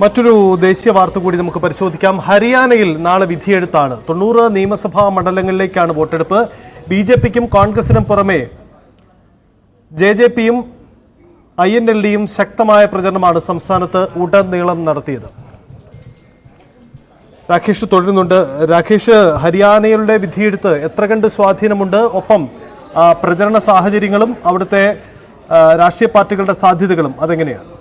മറ്റൊരു ദേശീയ വാർത്ത കൂടി നമുക്ക് പരിശോധിക്കാം. ഹരിയാനയിൽ നാളെ വിധിയെഴുത്താണ്. തൊണ്ണൂറ് നിയമസഭാ മണ്ഡലങ്ങളിലേക്കാണ് വോട്ടെടുപ്പ്. ബി ജെ പിക്കും കോൺഗ്രസിനും പുറമെ ജെ ജെ പിയും ഐ എൻ എൽ ഡിയും ശക്തമായ പ്രചരണമാണ് സംസ്ഥാനത്ത് ഉടനീളം നടത്തിയത്. രാകേഷ് തുടരുന്നുണ്ട്. രാകേഷ് ഹരിയാനയുടെ വിധിയെടുത്ത് എത്ര കണ്ട് സ്വാധീനമുണ്ട്? ഒപ്പം പ്രചരണ സാഹചര്യങ്ങളും അവിടുത്തെ രാഷ്ട്രീയ പാർട്ടികളുടെ സാധ്യതകളും അതെങ്ങനെയാണ്?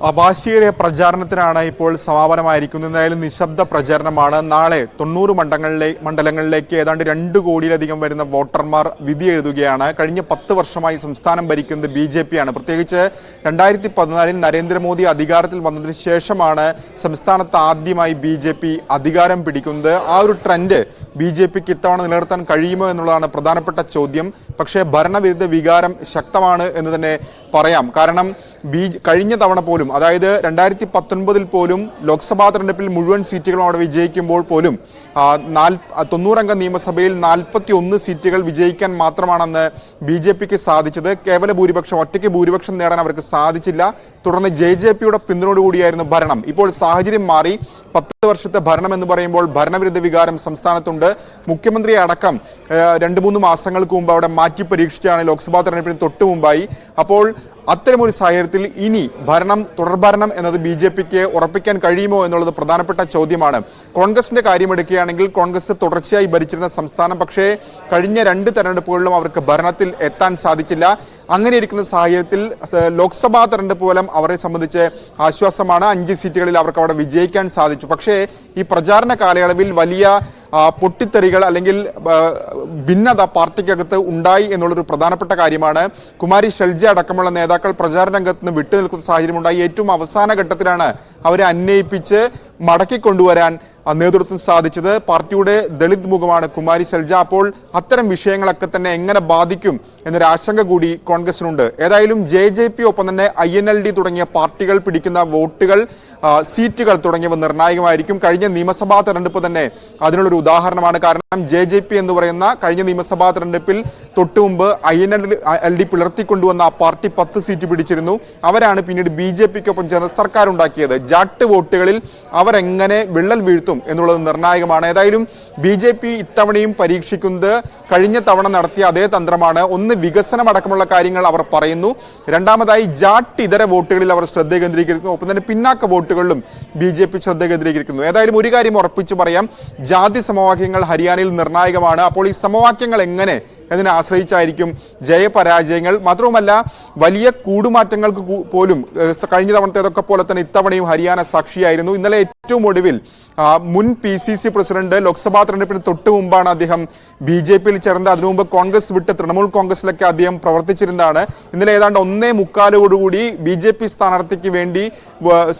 വാശിയേറിയ പ്രചാരണത്തിനാണ് ഇപ്പോൾ സമാപനമായിരിക്കുന്നത്. എന്തായാലും നിശബ്ദ പ്രചാരണമാണ്. നാളെ തൊണ്ണൂറ് മണ്ഡലങ്ങളിലെ മണ്ഡലങ്ങളിലേക്ക് ഏതാണ്ട് രണ്ട് കോടിയിലധികം വരുന്ന വോട്ടർമാർ വിധി എഴുതുകയാണ്. കഴിഞ്ഞ പത്ത് വർഷമായി സംസ്ഥാനം ഭരിക്കുന്നത് ബി ജെ പി ആണ് പ്രത്യേകിച്ച് രണ്ടായിരത്തി പതിനാലിൽ നരേന്ദ്രമോദി അധികാരത്തിൽ വന്നതിന് ശേഷമാണ് സംസ്ഥാനത്ത് ആദ്യമായി ബി ജെ പി അധികാരം പിടിക്കുന്നത്. ആ ഒരു ട്രെൻഡ് ബി ജെ പിക്ക് ഇത്തവണ നിലനിർത്താൻ കഴിയുമോ എന്നുള്ളതാണ് പ്രധാനപ്പെട്ട ചോദ്യം. പക്ഷേ ഭരണവിരുദ്ധ വികാരം ശക്തമാണ് എന്ന് തന്നെ പറയാം. കാരണം ബി കഴിഞ്ഞ തവണ പോലും അതായത് രണ്ടായിരത്തി പത്തൊൻപതിൽ പോലും ലോക്സഭാ തെരഞ്ഞെടുപ്പിൽ മുഴുവൻ സീറ്റുകളും അവിടെ വിജയിക്കുമ്പോൾ പോലും നാൽ- തൊണ്ണൂറംഗ നിയമസഭയിൽ നാൽപ്പത്തി ഒന്ന് സീറ്റുകൾ വിജയിക്കാൻ മാത്രമാണെന്ന് ബി ജെ പിക്ക് സാധിച്ചത്. കേവല ഭൂരിപക്ഷം ഒറ്റയ്ക്ക് ഭൂരിപക്ഷം നേടാൻ അവർക്ക് സാധിച്ചില്ല. തുടർന്ന് ജെ ജെ പിയുടെ പിന്തുണയോടുകൂടിയായിരുന്നു ഭരണം. ഇപ്പോൾ സാഹചര്യം മാറി പത്ത് വർഷത്തെ ഭരണം എന്ന് പറയുമ്പോൾ ഭരണവിരുദ്ധ വികാരം സംസ്ഥാനത്തുണ്ട്. മുഖ്യമന്ത്രിയെ അടക്കം രണ്ട് മൂന്ന് മാസങ്ങൾക്ക് മുമ്പ് അവിടെ മാറ്റി പരീക്ഷിച്ചാണ് ലോക്സഭാ തെരഞ്ഞെടുപ്പിന് തൊട്ട് മുമ്പായി. അപ്പോൾ അത്തരമൊരു സാഹചര്യത്തിൽ ഇനി ഭരണം തുടർഭരണം എന്നത് ബി ജെ പിക്ക് ഉറപ്പിക്കാൻ കഴിയുമോ എന്നുള്ളത് പ്രധാനപ്പെട്ട ചോദ്യമാണ്. കോൺഗ്രസിന്റെ കാര്യമെടുക്കുകയാണെങ്കിൽ കോൺഗ്രസ് തുടർച്ചയായി ഭരിച്ചിരുന്ന സംസ്ഥാനം പക്ഷേ കഴിഞ്ഞ രണ്ട് തെരഞ്ഞെടുപ്പുകളിലും അവർക്ക് ഭരണത്തിൽ എത്താൻ സാധിച്ചില്ല. അങ്ങനെ ഇരിക്കുന്ന സാഹചര്യത്തിൽ ലോക്സഭാ തെരഞ്ഞെടുപ്പ് പോലും അവരെ സംബന്ധിച്ച് ആശ്വാസമാണ്. അഞ്ച് സീറ്റുകളിൽ അവർക്ക് അവിടെ വിജയിക്കാൻ സാധിച്ചു. പക്ഷേ ഈ പ്രചാരണ കാലയളവിൽ വലിയ പൊട്ടിത്തെറികൾ അല്ലെങ്കിൽ ഭിന്നത പാർട്ടിക്കകത്ത് ഉണ്ടായി എന്നുള്ളൊരു പ്രധാനപ്പെട്ട കാര്യമാണ്. കുമാരി ഷെൽജ അടക്കമുള്ള നേതാക്കൾ പ്രചാരണ രംഗത്ത് നിന്ന് വിട്ടുനിൽക്കുന്ന സാഹചര്യം ഉണ്ടായി ഏറ്റവും അവസാന ഘട്ടത്തിലാണ് അവരെ അന്വയിപ്പിച്ച് മടക്കി കൊണ്ടുവരാൻ ആ, നേതൃത്വം സാധിച്ചത്. പാർട്ടിയുടെ ദളിത് മുഖമാണ് കുമാരി സൽജ. അപ്പോൾ അത്തരം വിഷയങ്ങളൊക്കെ തന്നെ എങ്ങനെ ബാധിക്കും എന്നൊരു ആശങ്ക കൂടി കോൺഗ്രസിനുണ്ട്. ഏതായാലും ജെ ജെ പി ഒപ്പം തന്നെ ഐ എൻ എൽ ഡി തുടങ്ങിയ പാർട്ടികൾ പിടിക്കുന്ന വോട്ടുകൾ സീറ്റുകൾ തുടങ്ങിയവ നിർണായകമായിരിക്കും. കഴിഞ്ഞ നിയമസഭാ തെരഞ്ഞെടുപ്പ് തന്നെ അതിനുള്ളൊരു ഉദാഹരണമാണ്. കാരണം ജെ ജെ പി എന്ന് പറയുന്ന കഴിഞ്ഞ നിയമസഭാ തെരഞ്ഞെടുപ്പിൽ തൊട്ടു മുമ്പ് ഐ എൻ എൽ ഡി പിളർത്തിക്കൊണ്ടുവന്ന ആ പാർട്ടി പത്ത് സീറ്റ് പിടിച്ചിരുന്നു. അവരാണ് പിന്നീട് ബി ജെ പിക്കൊപ്പം ചേർന്ന് സർക്കാർ ഉണ്ടാക്കിയത് ജാട്ട് വോട്ടുകളിൽ അവരെങ്ങനെ വിള്ളൽ വീഴ്ത്തും? എന്നുള്ളത് നിർണായകമാണ്. ഏതായാലും ബി ജെ പി ഇത്തവണയും പരീക്ഷിക്കുന്നത് കഴിഞ്ഞ തവണ നടത്തിയ അതേ തന്ത്രമാണ്. ഒന്ന് വികസനം അടക്കമുള്ള കാര്യങ്ങൾ അവർ പറയുന്നു. രണ്ടാമതായി ജാട്ട് ഇതര വോട്ടുകളിൽ അവർ ശ്രദ്ധ കേന്ദ്രീകരിക്കുന്നു. ഒപ്പം തന്നെ പിന്നാക്ക വോട്ടുകളിലും ബി ജെ പി ശ്രദ്ധ കേന്ദ്രീകരിക്കുന്നു. ഏതായാലും ഒരു കാര്യം ഉറപ്പിച്ചു പറയാം. ജാതി സമവാക്യങ്ങൾ ഹരിയാനയിൽ നിർണായകമാണ്. അപ്പോൾ ഈ സമവാക്യങ്ങൾ എങ്ങനെ എന്നതിനെ ആശ്രയിച്ചായിരിക്കും ജയപരാജയങ്ങൾ. മാത്രവുമല്ല വലിയ കൂടുമാറ്റങ്ങൾക്ക് പോലും കഴിഞ്ഞ തവണത്തേതൊക്കെ പോലെ തന്നെ ഇത്തവണയും ഹരിയാന സാക്ഷിയായിരുന്നു. ഇന്നലെ ഏറ്റവും ഒടുവിൽ മുൻ P C C president Lok Sabha തെരഞ്ഞെടുപ്പിന് തൊട്ട് മുമ്പാണ് അദ്ദേഹം ബി ജെ പിയിൽ ചേർന്നത്. അതിനു മുമ്പ് കോൺഗ്രസ് വിട്ട് തൃണമൂൽ കോൺഗ്രസിലൊക്കെ അദ്ദേഹം പ്രവർത്തിച്ചിരുന്നതാണ്. ഇന്നലെ ഏതാണ്ട് ഒന്നേ മുക്കാലോടുകൂടി ബി ജെ പി സ്ഥാനാർത്ഥിക്ക് വേണ്ടി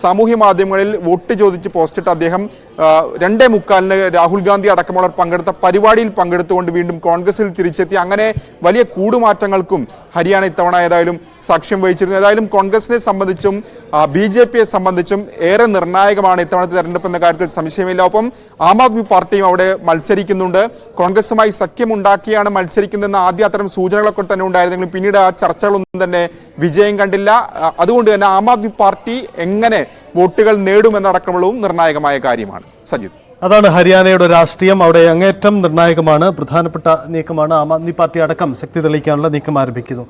സാമൂഹ്യ മാധ്യമങ്ങളിൽ വോട്ട് ചോദിച്ച് പോസ്റ്റിട്ട് അദ്ദേഹം രണ്ടേ മുക്കാലിന് രാഹുൽ ഗാന്ധി അടക്കമുള്ളവർ പങ്കെടുത്ത പരിപാടിയിൽ പങ്കെടുത്തുകൊണ്ട് വീണ്ടും കോൺഗ്രസിൽ തിരിച്ചെത്തി. അങ്ങനെ വലിയ കൂടുമാറ്റങ്ങൾക്കും ഹരിയാന ഇത്തവണ ഏതായാലും സാക്ഷ്യം വഹിച്ചിരുന്നു. ഏതായാലും കോൺഗ്രസിനെ സംബന്ധിച്ചും ബി ജെ പിയെ സംബന്ധിച്ചും ഏറെ നിർണായകമാണ് ഇത്തവണത്തെ തെരഞ്ഞെടുപ്പ് എന്ന കാര്യത്തിൽ സംശയമില്ല. ഒപ്പം ആം ആദ്മി പാർട്ടിയും അവിടെ മത്സരിക്കുന്നുണ്ട്. കോൺഗ്രസുമായി സഖ്യമുണ്ടാക്കിയാണ് മത്സരിക്കുന്നതെന്ന് ആദ്യ അത്തരം സൂചനകളൊക്കെ തന്നെ ഉണ്ടായിരുന്നെങ്കിലും പിന്നീട് ആ ചർച്ചകളൊന്നും തന്നെ വിജയം കണ്ടില്ല. അതുകൊണ്ട് തന്നെ ആം ആദ്മി പാർട്ടി എങ്ങനെ വോട്ടുകൾ നേടുമെന്നടക്കമുള്ളതും നിർണായകമായ കാര്യമാണ്. സജിത്. അതാണ് ഹരിയാനയുടെ രാഷ്ട്രീയം. അവിടെ അങ്ങേറ്റം നിർണായകമാണ്. പ്രധാനപ്പെട്ട നീക്കമാണ് ആം ആദ്മി പാർട്ടി അടക്കം ശക്തി തെളിയിക്കാനുള്ള നീക്കം ആരംഭിക്കുന്നു.